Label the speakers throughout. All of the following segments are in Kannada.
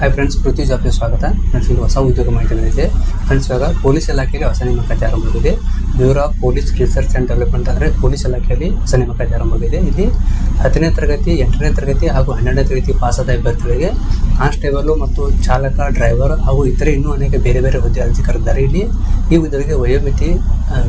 Speaker 1: ಹಾಯ್ ಫ್ರೆಂಡ್ಸ್ ಪೃಥ್ವಿ ಜಾಬ್ಗೆ ಸ್ವಾಗತ. ಫ್ರೆಂಡ್ಸ್ ಹೊಸ ಉದ್ಯೋಗ ಮಾಹಿತಿ ಬಂದಿದೆ ಫ್ರೆಂಡ್ಸ್ ಇವಾಗ ಪೊಲೀಸ್ ಇಲಾಖೆಯಲ್ಲಿ ಹೊಸ ನೇಮಕಾತಿ ಆರಂಭವಾಗಿದೆ bureau of police research and development ಅಂದರೆ ಪೊಲೀಸ್ ಇಲಾಖೆಯಲ್ಲಿ ಹೊಸ ನೇಮಕಾತಿ ಆರಂಭವಾಗಿದೆ ಇಲ್ಲಿ ಹತ್ತನೇ ತರಗತಿ, ಎಂಟನೇ ತರಗತಿ ಹಾಗೂ ಹನ್ನೆರಡನೇ ತರಗತಿ ಪಾಸಾದ ಅಭ್ಯರ್ಥಿಗಳಿಗೆ ಕಾನ್ಸ್ಟೇಬಲ್ ಮತ್ತು ಚಾಲಕ ಡ್ರೈವರ್ ಹಾಗೂ ಇತರೆ ಇನ್ನೂ ಅನೇಕ ಬೇರೆ ಬೇರೆ ಹುದ್ದೆ ಅರ್ಜಿ ಕರೆದಿದ್ದಾರೆ. ಇಲ್ಲಿ ಈ ಹುದ್ದೆಗೆ ವಯೋಮಿತಿ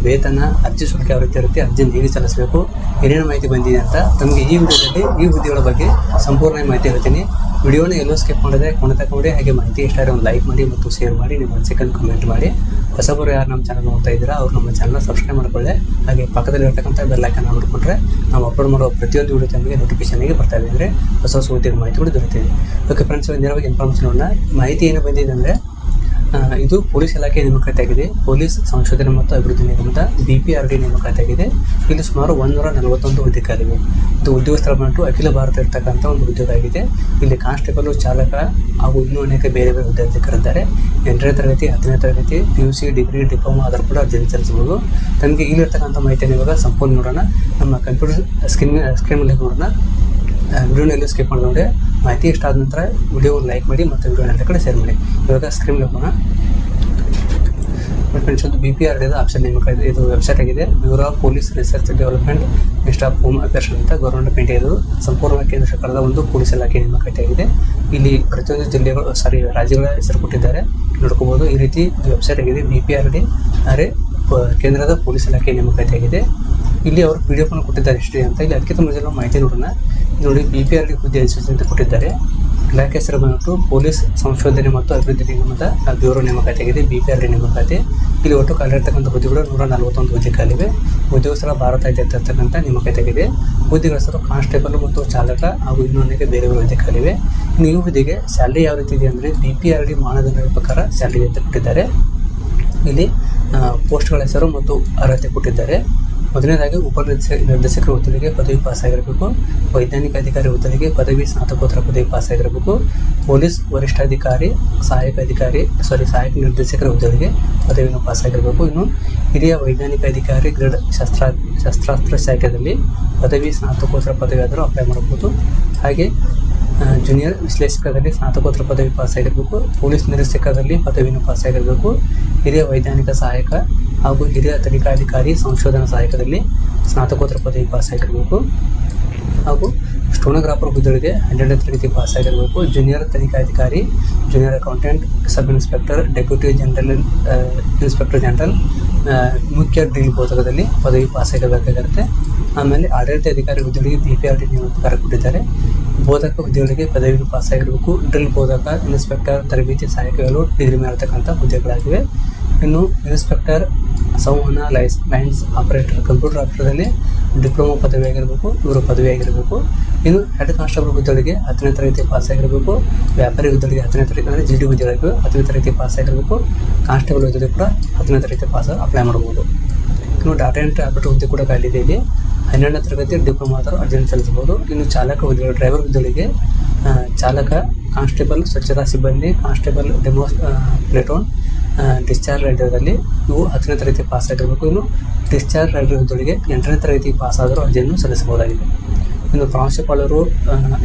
Speaker 1: ವೇತನ, ಅರ್ಜಿ ಶುಲ್ಕ ಯಾವ ರೀತಿ ಇರುತ್ತೆ ಅರ್ಜಿಯನ್ನು ಹೇಗೆ ಸಲ್ಲಿಸಬೇಕು, ಏನೇನು ಮಾಹಿತಿ ಬಂದಿದೆ ಅಂತ ತಮಗೆ ಈ ವಿಡಿಯೋದಲ್ಲಿ ಈ ಹುದ್ದೆಗಳ ಬಗ್ಗೆ ಸಂಪೂರ್ಣ ಮಾಹಿತಿ ಹೇಳ್ತೀನಿ. ವಿಡಿಯೋನ ಎಲ್ಲೋ ಸ್ಕಿಪ್ ಮಾಡಿದ್ರೆ ಕೊನೆ ನೋಡಿ, ಹಾಗೆ ಮಾಹಿತಿ ಇಷ್ಟ ಒಂದು ಲೈಕ್ ಮಾಡಿ ಮತ್ತು ಶೇರ್ ಮಾಡಿ, ನಿಮ್ಮ ಅನಿಸಿಕೆಯನ್ನು ಕಮೆಂಟ್ ಮಾಡಿ. ಹೊಸಬರು ಯಾರು ನಮ್ಮ ಚಾನಲ್ ನೋಡ್ತಾ ಇದ್ದೀರಾ, ಅವ್ರು ನಮ್ಮ ಚಾನಲ್ ಸಬ್ಸ್ಕ್ರೈಬ್ ಮಾಡ್ಕೊಳ್ಳಿ. ಹಾಗೆ ಪಕ್ಕದಲ್ಲಿ ಇರ್ತಕ್ಕಂಥ ಬೆಲ್ ಐಕನ್ ನೋಡಿಕೊಂಡ್ರೆ ನಾವು ಅಪ್ಲೋಡ್ ಮಾಡೋ ಪ್ರತಿಯೊಂದು ವಿಡಿಯೋ ತಮಗೆ ನೋಟಿಫಿಕೇಶನ್ಗೆ ಬರ್ತಾ ಇದೆ ಅಂದರೆ ಹೊಸ ಹೊಸ ಉದ್ಯೋಗ ಮಾಹಿತಿ ಕೂಡ ದೊರೆತಿದೆ ಓಕೆ ಫ್ರೆಂಡ್ಸ್ ನೇರವಾಗಿ ಇನ್ಫಾರ್ಮೇಷನ್ ಮಾಹಿತಿ ಏನು ಬಂದಿದೆ ಅಂದರೆ ಇದು ಪೊಲೀಸ್ ಇಲಾಖೆ ನೇಮಕಾತಿ ಆಗಿದೆ ಪೊಲೀಸ್ ಸಂಶೋಧನೆ ಮತ್ತು ಅಭಿವೃದ್ಧಿ ನಿಗಮದ ಬಿ ಪಿ ಆರ್ ಡಿ ನೇಮಕಾತಿ ಆಗಿದೆ ಇಲ್ಲಿ ಸುಮಾರು ಒಂದೂರ ನಲವತ್ತೊಂದು ಹುದ್ದೆಗಳಿವೆ. ಇದು ಉದ್ಯೋಗ ಸ್ಥಳ ಬಂದು ಅಖಿಲ ಭಾರತ ಇರತಕ್ಕಂಥ ಒಂದು ಉದ್ಯೋಗ ಆಗಿದೆ. ಇಲ್ಲಿ ಕಾನ್ಸ್ಟೇಬಲ್ ಚಾಲಕ ಹಾಗೂ ಇನ್ನೂ ಅನೇಕ ಬೇರೆ ಬೇರೆ ಹುದ್ದೆಗಳಿದ್ದಾರೆ ಎಂಟನೇ ತರಗತಿ, ಹತ್ತನೇ ತರಗತಿ, P U C, degree, diploma ಆದರೂ ಕೂಡ ಅರ್ಜಿ ಸಲ್ಲಿಸಬಹುದು. ತಮಗೆ ಇಲ್ಲಿರ್ತಕ್ಕಂಥ ಮಾಹಿತಿಯನ್ನು ಇವಾಗ ಸಂಪೂರ್ಣ ನೋಡೋಣ. ನಮ್ಮ ಕಂಪ್ಯೂಟರ್ ಸ್ಕ್ರೀನ್ ಸ್ಕ್ರೀನ್ ಮೇಲೆ ನೋಡೋಣ. ವಿಡಿಯೋನಲ್ಲಿ ಸ್ಕಿಪ್ ಮಾಡಿದ್ರೆ ಮಾಹಿತಿ ಇಷ್ಟ ಆದ ನಂತರ ವಿಡಿಯೋ ಲೈಕ್ ಮಾಡಿ ಮತ್ತು ವಿಡಿಯೋ ಎಲ್ಲ ಕಡೆ ಶೇರ್ ಮಾಡಿ. ಇವಾಗ ಸ್ಕ್ರೀನ್ ಹೋಗೋಣ. ಫ್ರೆಂಡ್ಸ್ ಒಂದು ಬಿ ಪಿ ಆರ್ ಡಿದ ಆಪ್ಷನ್ ನೇಮಕ ಇದೆ ಇದು ವೆಬ್ಸೈಟ್ ಆಗಿದೆ. Bureau of police research development minister of home affairs ಅಂತ ಗೌರ್ಮೆಂಟ್ ಆಫ್ ಇದು ಸಂಪೂರ್ಣವಾಗಿ ಕೇಂದ್ರ ಸರ್ಕಾರದ ಒಂದು ಪೊಲೀಸ್ ಇಲಾಖೆ ನೇಮಕಾತಿ ಆಗಿದೆ. ಇಲ್ಲಿ ಪ್ರತಿಯೊಂದು ಜಿಲ್ಲೆಗಳು ಸಾರಿ ರಾಜ್ಯಗಳ ಹೆಸರು ಕೊಟ್ಟಿದ್ದಾರೆ. ನೋಡ್ಕೋಬೋದು. ಈ ರೀತಿ ವೆಬ್ಸೈಟ್ ಆಗಿದೆ ಬಿ ಪಿ ಆರ್ ಡಿ ಅರೆ ಕೇಂದ್ರದ ಪೊಲೀಸ್ ಇಲಾಖೆ ನೇಮಕಾತಿ ಆಗಿದೆ. ಇಲ್ಲಿ ಅವರು ಪಿ ಡಿ ಎಫ್ ಕೊಟ್ಟಿದ್ದಾರೆ. ಹಿಸ್ಟ್ರಿ ಅಂತ. ಇಲ್ಲಿ ಅದಕ್ಕಿಂತ ಮೊದಲು ಮಾಹಿತಿ ನೋಡೋಣ. ನೋಡಿ ಬಿ ಪಿ ಆರ್ ಡಿ ಹುದ್ದೆ ಅಧಿಸೂಚನೆ ಅಂತ ಕೊಟ್ಟಿದ್ದಾರೆ. ಇಲಾಖೆ ಹೆಸರು ಬಂದ್ಬಿಟ್ಟು ಪೊಲೀಸ್ ಸಂಶೋಧನೆ ಮತ್ತು ಅಭಿವೃದ್ಧಿ ನಿಗಮದ ಬ್ಯೂರೋ ನೇಮಕಾತಿ ಆಗಿದೆ ಬಿ ಪಿ ಆರ್ ನೇಮಕಾತಿ. ಇಲ್ಲಿ ಒಟ್ಟು ಕಾಲಿರ್ತಕ್ಕಂಥ ಹುದ್ದೆಗಳು ನೂರ ನಲವತ್ತೊಂದು ಹುದ್ದೆ ಕಾಲಿವೆ ಉದ್ಯೋಗ ಸ್ಥಳ ಭಾರತ ಇರ್ತಕ್ಕಂಥ ನೇಮಕಾತಿ ಆಗಿದೆ ಹುದ್ದೆಗಳ ಹೆಸರು ಕಾನ್ಸ್ಟೇಬಲ್ ಮತ್ತು ಚಾಲಕ ಹಾಗೂ ಇನ್ನೂ ಅನೇಕ ಬೇರೆ ಬೇರೆ ಹುದ್ದೆ ಕಾಲಿವೆ ಈ ಹುದ್ದೆಗೆ ಸ್ಯಾಲ್ರಿ ಯಾವ ರೀತಿ ಇದೆ ಅಂದರೆ ಬಿ ಪಿ ಆರ್ ಡಿ ಮಾನದಂಡಗಳ ಪ್ರಕಾರ ಸ್ಯಾಲ್ರಿ ಅಂತ ಕೊಟ್ಟಿದ್ದಾರೆ. ಇಲ್ಲಿ ಪೋಸ್ಟ್ಗಳ ಹೆಸರು ಮತ್ತು ಅರ್ಹತೆ ಕೊಟ್ಟಿದ್ದಾರೆ. ಮೊದಲನೇದಾಗಿ ಉಪನಿರ್ದೇಶ ನಿರ್ದೇಶಕರ ಹುದ್ದೆಗೆ ಪದವಿ ಪಾಸಾಗಿರಬೇಕು. ವೈಜ್ಞಾನಿಕ ಅಧಿಕಾರಿ ಹುದ್ದೆಗೆ ಪದವಿ ಸ್ನಾತಕೋತ್ತರ ಪದವಿ ಪಾಸಾಗಿರಬೇಕು. ಪೊಲೀಸ್ ವರಿಷ್ಠಾಧಿಕಾರಿ, ಸಹಾಯಕ ಅಧಿಕಾರಿ ಸಾರಿ ಸಹಾಯಕ ನಿರ್ದೇಶಕರ ಹುದ್ದೆಗೆ ಪದವಿಯನ್ನು ಪಾಸಾಗಿರಬೇಕು. ಇನ್ನು ಹಿರಿಯ ವೈಜ್ಞಾನಿಕ ಅಧಿಕಾರಿ, ಗ್ರೇಡ್ ಶಸ್ತ್ರ ಶಸ್ತ್ರಾಸ್ತ್ರ ಶಾಖೆಯಲ್ಲಿ ಪದವಿ ಸ್ನಾತಕೋತ್ತರ ಪದವಿ ಆದರೂ ಅಪ್ಲೈ ಮಾಡಬಹುದು. ಹಾಗೆ ಜೂನಿಯರ್ ವಿಶ್ಲೇಷಕದಲ್ಲಿ ಸ್ನಾತಕೋತ್ತರ ಪದವಿ ಪಾಸಾಗಿರಬೇಕು. ಪೊಲೀಸ್ ನಿರ್ದೇಶಕದಲ್ಲಿ ಪದವಿಯನ್ನು ಪಾಸಾಗಿರಬೇಕು. ಹಿರಿಯ ವೈಜ್ಞಾನಿಕ ಸಹಾಯಕ ಹಾಗೂ ಹಿರಿಯ ತನಿಖಾಧಿಕಾರಿ ಸಂಶೋಧನಾ ಸಹಾಯಕದಲ್ಲಿ ಸ್ನಾತಕೋತ್ತರ ಪದವಿ ಪಾಸಾಗಿರಬೇಕು ಹಾಗೂ ಸ್ಟೋನೋಗ್ರಾಫರ್ ಹುದ್ದೆಗಳಿಗೆ ಹನ್ನೆರಡನೇ ತರಗತಿ ಪಾಸಾಗಿರಬೇಕು junior ತನಿಖಾಧಿಕಾರಿ junior accountant sub inspector deputy general inspector general ಮುಖ್ಯ ಡ್ರಿಲ್ ಬೋಧಕದಲ್ಲಿ ಪದವಿ ಪಾಸ್ ಆಗಿರಬೇಕಾಗಿರುತ್ತೆ. ಆಮೇಲೆ ಆಡಳಿತ ಅಧಿಕಾರಿ ಹುದ್ದೆಗಳಿಗೆ ಬಿ ಪಿ ಆರ್ ಟಿ ನೇಮಕಾರ ಕೊಟ್ಟಿದ್ದಾರೆ. ಬೋಧಕ ಹುದ್ದೆಗಳಿಗೆ ಪದವಿ ಪಾಸಾಗಿರಬೇಕು ಡ್ರಿಲ್ ಬೋಧಕ ಇನ್ಸ್ಪೆಕ್ಟರ್ ತರಬೇತಿ ಸಹಾಯಕಗಳು ಡಿಗ್ರಿ ಮೇಲಿರ್ತಕ್ಕಂಥ ಹುದ್ದೆಗಳಾಗಿವೆ. ಇನ್ನು ಇನ್ಸ್ಪೆಕ್ಟರ್ ಸಂವಹನ ಲೈಸ್, ಲೈನ್ಸ್ ಆಪರೇಟರ್, ಕಂಪ್ಯೂಟರ್ ಆಪರೇಟರ್ದಲ್ಲಿ ಡಿಪ್ಲೊಮಾ ಪದವಿ ಆಗಿರಬೇಕು, ಇವರು ಪದವಿ ಆಗಿರಬೇಕು. ಇನ್ನು ಹೆಡ್ ಕಾನ್ಸ್ಟೇಬಲ್ ಹುದ್ದೆಗಳಿಗೆ ಹತ್ತನೇ ತರಗತಿ ಪಾಸ್ ಆಗಿರಬೇಕು. ವ್ಯಾಪಾರಿ ಹುದ್ದೆಗಳಿಗೆ ಹತ್ತನೇ ತರಗತಿ, ಅಂದರೆ ಜಿ ಡಿ ಹುದ್ದೆಗಳಿಗೆ ಹತ್ತನೇ ತರಗತಿ ಪಾಸ್ ಆಗಿರಬೇಕು. ಕಾನ್ಸ್ಟೇಬಲ್ ಹುದ್ದೆಗೆ ಕೂಡ ಹತ್ತನೇ ತರಗತಿ ಪಾಸ್ ಅಪ್ಲೈ ಮಾಡ್ಬೋದು. ಇನ್ನು ಡಾಟಾ ಎಂಟ್ರಿ ಆಪರೇಟರ್ ಹುದ್ದೆ ಕೂಡ ಖಾಲಿದೆ ಇಲ್ಲಿ. ಹನ್ನೆರಡನೇ ತರಗತಿ ಡಿಪ್ಲೊಮಾ ಆದರೂ ಅರ್ಜಿಯನ್ನು ಸಲ್ಲಿಸಬಹುದು. ಇನ್ನು ಚಾಲಕ ಹುದ್ದೆಗಳು ಡ್ರೈವರ್ ಹುದ್ದೆಗಳಿಗೆ ಚಾಲಕ, ಕಾನ್ಸ್ಟೇಬಲ್, ಸ್ವಚ್ಛತಾ ಸಿಬ್ಬಂದಿ, ಕಾನ್ಸ್ಟೇಬಲ್, ಡೆಮೋ ಪ್ಲೇಟೋನ್ ಡಿಸ್ಚಾರ್ಜ್ ರೈಡರ್ದಲ್ಲಿ ಇವು ಹತ್ತನೇ ತರಗತಿ ಪಾಸ್ ಆಗಿರಬೇಕು. ಇನ್ನು ಡಿಸ್ಚಾರ್ಜ್ ಹುದ್ದೆಗಳಿಗೆ ಎಂಟನೇ ತರಗತಿ ಪಾಸ್ ಆದರೂ ಅರ್ಜಿಯನ್ನು ಸಲ್ಲಿಸಬಹುದಾಗಿದೆ. ಇನ್ನು ಪ್ರಾಂಶುಪಾಲರು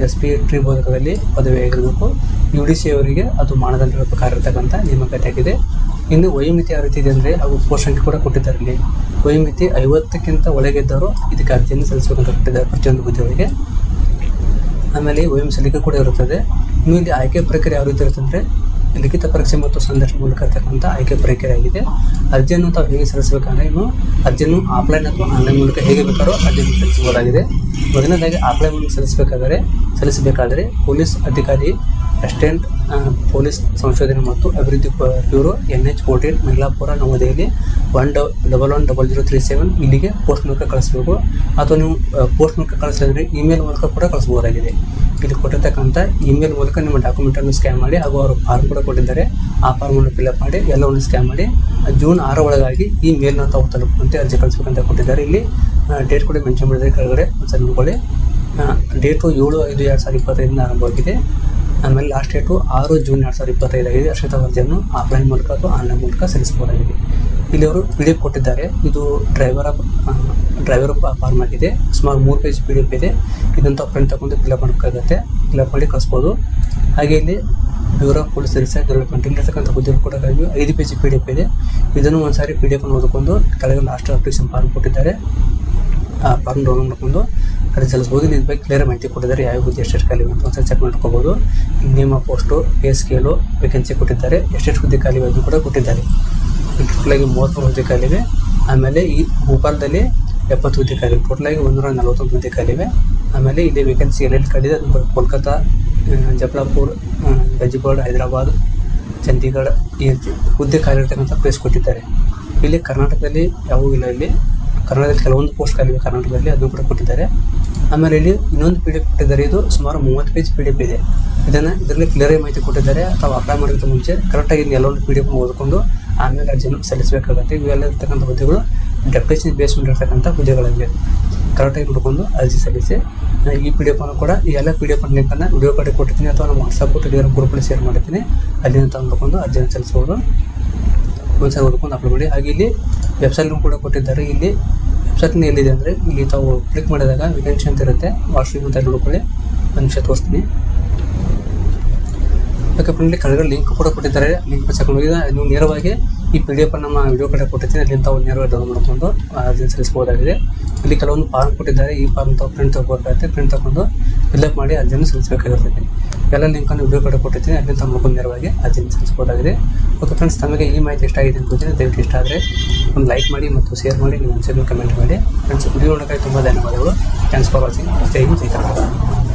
Speaker 1: ಎಸ್ ಪಿ ಟ್ರಿ ಬೋಧಕದಲ್ಲಿ ಪದವಿ ಆಗಿರಬೇಕು. ಯು ಡಿ ಸಿ ಅವರಿಗೆ ಅದು ಮಾನದಂಡ ಪ್ರಕಾರ ಇರತಕ್ಕಂಥ ನೇಮಕಾತಿ ಆಗಿದೆ ಇನ್ನು ವಯೋಮಿತಿ ಯಾವ ರೀತಿ ಇದೆ ಅಂದರೆ ಹಾಗೂ ಪೋಷಣೆ ಕೂಡ ಕೊಟ್ಟಿದ್ದಾರೆ ಇಲ್ಲಿ. ವಯೋಮಿತಿ ಐವತ್ತಕ್ಕಿಂತ ಒಳಗಿದ್ದವರು ಇದಕ್ಕೆ ಅರ್ಜಿಯನ್ನು ಸಲ್ಲಿಸಬೇಕಂತ ಕೊಟ್ಟಿದ್ದಾರೆ ಪ್ರತಿಯೊಂದು ಹುದ್ದೆಗಳಿಗೆ ಆಮೇಲೆ ವಯೋಮಿ ಸಲ್ಲಿಕೆ ಕೂಡ ಇರುತ್ತದೆ. ಇನ್ನು ಇಲ್ಲಿ ಆಯ್ಕೆ ಪ್ರಕ್ರಿಯೆ ಯಾವ ರೀತಿ ಇರುತ್ತೆ ಅಂದರೆ ಲಿಖಿತ ಪರೀಕ್ಷೆ ಮತ್ತು ಸಂದರ್ಶನ ಮೂಲಕ ಇರ್ತಕ್ಕಂಥ ಆಯ್ಕೆ ಪ್ರಕ್ರಿಯೆ ಆಗಿದೆ ಅರ್ಜಿಯನ್ನು ತಾವು ಹೇಗೆ ಸಲ್ಲಿಸಬೇಕಂದ್ರೆ ಇನ್ನು ಅರ್ಜಿಯನ್ನು ಆಫ್ಲೈನ್ ಅಥವಾ ಆನ್ಲೈನ್ ಮೂಲಕ ಹೇಗೆ ಬೇಕಾದ್ರೂ ಅರ್ಜಿಯನ್ನು ಸಲ್ಲಿಸಬಹುದಾಗಿದೆ. ಮೊದಲನೇದಾಗಿ ಆಫ್ಲೈನ್ ಮೂಲಕ ಸಲ್ಲಿಸಬೇಕಾದರೆ ಸಲ್ಲಿಸಬೇಕಾದರೆ ಪೊಲೀಸ್ ಅಧಿಕಾರಿ ಅಸಿಸ್ಟೆಂಟ್ ಪೊಲೀಸ್ ಸಂಶೋಧನೆ ಮತ್ತು ಅಭಿವೃದ್ಧಿ bureau N H fourteen, Mylapore, New Delhi, one double one double zero three seven ಇಲ್ಲಿಗೆ ಪೋಸ್ಟ್ ಮೂಲಕ ಕಳಿಸ್ಬೇಕು. ಅಥವಾ ನೀವು ಪೋಸ್ಟ್ ಮೂಲಕ ಕಳಿಸಿದ್ರೆ ಇಮೇಲ್ ಮೂಲಕ ಕೂಡ ಕಳಿಸ್ಬೋದಾಗಿದೆ. ಇಲ್ಲಿ ಕೊಟ್ಟಿರ್ತಕ್ಕಂಥ ಇಮೇಲ್ ಮೂಲಕ ನಿಮ್ಮ ಡಾಕ್ಯುಮೆಂಟನ್ನು ಸ್ಕ್ಯಾನ್ ಮಾಡಿ, ಹಾಗೂ ಅವರು ಫಾರ್ಮ್ ಕೂಡ ಕೊಟ್ಟಿದ್ದಾರೆ. ಆ ಫಾರ್ಮನ್ನು ಫಿಲ್ಅಪ್ ಮಾಡಿ, ಎಲ್ಲವನ್ನು ಸ್ಕ್ಯಾನ್ ಮಾಡಿ ಜೂನ್ ಆರ ಒಳಗಾಗಿ ಈ ಮೇಲ್ನ ತಾವು ತಲುಪುವಂತೆ ಅರ್ಜಿ ಕಳಿಸ್ಬೇಕಂತ ಕೊಟ್ಟಿದ್ದಾರೆ. ಇಲ್ಲಿ ಡೇಟ್ ಕೂಡ ಮೆನ್ಷನ್ ಮಾಡಿದರೆ ಕೆಳಗಡೆ ಒಂದ್ಸಲ ನೋಡ್ಕೊಳ್ಳಿ. ಡೇಟು ಏಳು ಐದು ಎರಡು ಸಾವಿರದ ಇಪ್ಪತ್ತೈದರಿಂದ ಆರಂಭವಾಗಿದೆ. ಆಮೇಲೆ ಲಾಸ್ಟ್ ಡೇಟು ಆರು ಜೂನ್ ಎರಡು ಸಾವಿರದ ಇಪ್ಪತ್ತೈದಾಗಿದೆ ಅರ್ಷಿತ ವರದಿಯನ್ನು ಆಫ್ಲೈನ್ ಮೂಲಕ ಅಥವಾ ಆನ್ಲೈನ್ ಮೂಲಕ ಸಲ್ಲಿಸಬಹುದಾಗಿದೆ. ಇಲ್ಲಿ ಅವರು ಪಿ ಡಿ ಎಫ್ ಕೊಟ್ಟಿದ್ದಾರೆ ಇದು ಡ್ರೈವರ್ ಡ್ರೈವರ್ ಫಾರ್ಮ್ ಆಗಿದೆ. ಸುಮಾರು ಮೂರು ಪೇಜ್ ಪಿ ಡಿ ಎಫ್ ಇದೆ ಇದಂತ ಪ್ರಿಂಟ್ ತಗೊಂಡು ಫಿಲಪ್ ಮಾಡಬೇಕಾಗತ್ತೆ. ಫಿಲಪ್ ಮಾಡಿ ಕಳಿಸ್ಬೋದು. ಹಾಗೆ ಇಲ್ಲಿ ಬ್ಯೂರೋ ಪೊಲೀಸ್ ರಿಸರ್ಚ್ ಡೆವಲಪ್ಮೆಂಟ್ ಇಲ್ಲಿರ್ತಕ್ಕಂಥ ಹುದ್ದೆಗಳು ಕೂಡ ಇವೆ. ಐದು ಪೇಜ್ ಪಿ ಡಿ ಎಫ್ ಇದೆ. ಇದನ್ನು ಒಂದ್ಸಾರಿ ಪಿ ಡಿ ಎಫ್ ಓದ್ಕೊಂಡು ಕೆಳಗೆ ಲಾಸ್ಟ್ ಅಪ್ಲಿಕೇಶನ್ ಫಾರ್ಮ್ ಕೊಟ್ಟಿದ್ದಾರೆ. ಫಾರ್ಮ್ ಡೌನ್ಲೋಡ್ ಮಾಡ್ಕೊಂಡು ಅರ್ಜಿ ಸಲ್ಲಿಸ್ಬೋದು ಇದ್ರ ಬಗ್ಗೆ ಕ್ಲಿಯರ್ ಮಾಹಿತಿ ಕೊಟ್ಟಿದ್ದಾರೆ ಯಾವ ಹುದ್ದೆ ಎಷ್ಟೆಷ್ಟು ಖಾಲಿ ಅಂತ ಒಂದ್ಸರಿ ಚೆಕ್ ಮಾಡ್ಕೋಬೋದು. Name post pay scale vacancy ಕೊಟ್ಟಿದ್ದಾರೆ. ಎಷ್ಟೆಷ್ಟು ಹುದ್ದೆ ಖಾಲಿ ಅದನ್ನು ಕೂಡ ಕೊಟ್ಟಿದ್ದಾರೆ. ಟೋಟಲಾಗಿ ಮೂವತ್ತ್ಮೂರು ಹುದ್ದೆ ಖಾಲಿವೆ ಆಮೇಲೆ ಈ ಭೋಪಾಲದಲ್ಲಿ ಎಪ್ಪತ್ತು ಹುದ್ದೆ ಖಾಲಿ ಟೋಟಲಾಗಿ ಒಂದೂರ ನಲವತ್ತೊಂದು ಹುದ್ದೆ ಖಾಲಿವೆ ಆಮೇಲೆ ಇದೇ ವೇಕೆನ್ಸಿ ಎಲ್ಲೆಲ್ಲಿ ಖಾಲಿದೆ ಅದು ಕೋಲ್ಕತ್ತಾ ಜಬಲಾಪುರ್ ಆ, ಹೈದರಾಬಾದ್ ಚಂಡೀಗಢ ಈ ಹುದ್ದೆ ಖಾಲಿ ಇರ್ತಕ್ಕಂಥ ಪ್ಲೇಸ್ ಕೊಟ್ಟಿದ್ದಾರೆ. ಇಲ್ಲಿ ಕರ್ನಾಟಕದಲ್ಲಿ ಯಾವೂ ಇಲ್ಲ ಇಲ್ಲಿ. ಕನ್ನಡದಲ್ಲಿ ಕೆಲವೊಂದು ಪೋಸ್ಟ್ ಖಾಲಿವೆ ಕರ್ನಾಟಕದಲ್ಲಿ, ಅದನ್ನು ಕೂಡ ಕೊಟ್ಟಿದ್ದಾರೆ. ಆಮೇಲೆ ಇಲ್ಲಿ ಇನ್ನೊಂದು ಪಿ ಡಿ ಎಫ್ ಕೊಟ್ಟಿದ್ದಾರೆ. ಇದು ಸುಮಾರು ಮೂವತ್ತು ಪೇಜ್ ಪಿ ಡಿ ಎಫ್ ಇದೆ. ಇದನ್ನು ಇದರಲ್ಲಿ ಕ್ಲಿಯರ್ ಮಾಹಿತಿ ಕೊಟ್ಟಿದ್ದಾರೆ. ಅಥವಾ ಅಪ್ಲೈ ಮಾಡೋದಕ್ಕೆ ಮುಂಚೆ ಕರೆಕ್ಟಾಗಿ ಎಲ್ಲೊಂದು ಪಿ ಡಿ ಎಫ್ ಓದ್ಕೊಂಡು ಆಮೇಲೆ ಅರ್ಜಿಯನ್ನು ಸಲ್ಲಿಸಬೇಕಾಗುತ್ತೆ. ಇವೆಲ್ಲ ಇರ್ತಕ್ಕಂಥ ಹುದ್ದೆಗಳು ಡೆಪ್ಯುಟೇಷನ್ ಬೇಸ್ ಮೇಲೆ ಇರ್ತಕ್ಕಂಥ ಹುದ್ದೆಗಳಾಗಿವೆ. ಕರೆಕ್ಟಾಗಿ ನೋಡಿಕೊಂಡು ಅರ್ಜಿ ಸಲ್ಲಿಸಿ ಈ ಪಿ ಡಿ ಎಫ್ ಅನ್ನು ಕೂಡ ಈ ಎಲ್ಲ ಪಿ ಡಿ ಎಫ್ ಲಿಂಕನ್ನು ವಿಡಿಯೋ ಕಡೆ ಕೊಟ್ಟಿರ್ತೀನಿ ಅಥವಾ ನಮ್ಮ ವಾಟ್ಸಪ್ ಟೆಲಿಗ್ರಾಮ್ ಗ್ರೂಪಲ್ಲಿ ಶೇರ್ ಮಾಡ್ತೀನಿ. ಅಲ್ಲಿಂದ ತಗೊಂಡ್ಕೊಂಡು ಅರ್ಜಿಯನ್ನು ಸಲ್ಲಿಸ್ಬೋದು ಒಂದ್ಸಲ ಓದ್ಕೊಂಡು ಅಪ್ಲೋಡ್ ಮಾಡಿ. ಹಾಗೆ ಇಲ್ಲಿ ವೆಬ್ಸೈಟ್ನು ಕೂಡ ಕೊಟ್ಟಿದ್ದಾರೆ. ಇಲ್ಲಿ ವೆಬ್ಸೈಟ್ನ ಎಲ್ಲಿದೆ ಅಂದರೆ ಇಲ್ಲಿ ತಾವು ಕ್ಲಿಕ್ ಮಾಡಿದಾಗ ವೇಕೆನ್ಸಿ ಅಂತ ಇರುತ್ತೆ. ವಾಟ್ಸ್ಆಪ್ ಅಂತ ನೋಡ್ಕೊಳ್ಳಿ. ಒಂದು ನಿಮಿಷ ತೋರಿಸ್ತೀನಿ. ಯಾಕಪ್ಪ ಇಲ್ಲಿ ಕೆಳಗಡೆ ಲಿಂಕ್ ಕೂಡ ಕೊಟ್ಟಿದ್ದಾರೆ. ಲಿಂಕ್ ಚೆಕ್ಕೊಂಡು ಹೋಗಿ ನೀವು ನೇರವಾಗಿ ಈ ಪಿ ಡಿ ಎಫ್ ನಮ್ಮ ವಿಡಿಯೋ ಕಡೆ ಕೊಟ್ಟಿರ್ತೀನಿ ಅಲ್ಲಿ ತಾವು ನೇರವಾಗಿ ಡೌನ್ಲೋಡ್ ಮಾಡಿಕೊಂಡು ಅರ್ಜಿ ಸಲ್ಲಿಸಬಹುದಾಗಿದೆ. ಇಲ್ಲಿ ಕೆಲವೊಂದು ಫಾರ್ಮ್ ಕೊಟ್ಟಿದ್ದಾರೆ. ಈ ಫಾರ್ಮ್ ತಾವು ಪ್ರಿಂಟ್ ತಗೋಬೇಕಾಗುತ್ತೆ. ಪ್ರಿಂಟ್ ತಗೊಂಡು ಫಿಲ್ಅಪ್ ಮಾಡಿ ಅರ್ಜಿಯನ್ನು ಸಲ್ಲಿಸಬೇಕಾಗಿರ್ತದೆ ಎಲ್ಲ ಲಿಂಕನ್ನು ವಿಡಿಯೋ ಕಡೆ ಕೊಟ್ಟಿರ್ತೀನಿ. ಅಲ್ಲಿ ತಮ್ಮ ನೇರವಾಗಿ ನೇರವಾಗಿ ಸಪೋರ್ಟ್ ಆಗಿದೆ. ಓಕೆ ಫ್ರೆಂಡ್ಸ್ ತಮಗೆ ಈ ಮಾಹಿತಿ ಇಷ್ಟ ಆಗಿದೆ ಅನ್ಕೋತೀನಿ ದಯವಿಟ್ಟು ಇಷ್ಟ ಆದರೆ ಒಂದು ಲೈಕ್ ಮಾಡಿ ಮತ್ತು ಶೇರ್ ಮಾಡಿ, ನಿಮ್ಮ ಅನಿಸಿಕೆ ಕಮೆಂಟ್ ಮಾಡಿ. ಫ್ರೆಂಡ್ಸ್ ವಿಡಿಯೋ ನೋಡೋಕ್ಕಾಗಿ ತುಂಬ ಧನ್ಯವಾದಗಳು. ಥ್ಯಾಂಕ್ಸ್ ಫಾರ್ ವಾಚಿಂಗ್ ಜೈ ಜೈ ಕರ್ನಾಟಕ.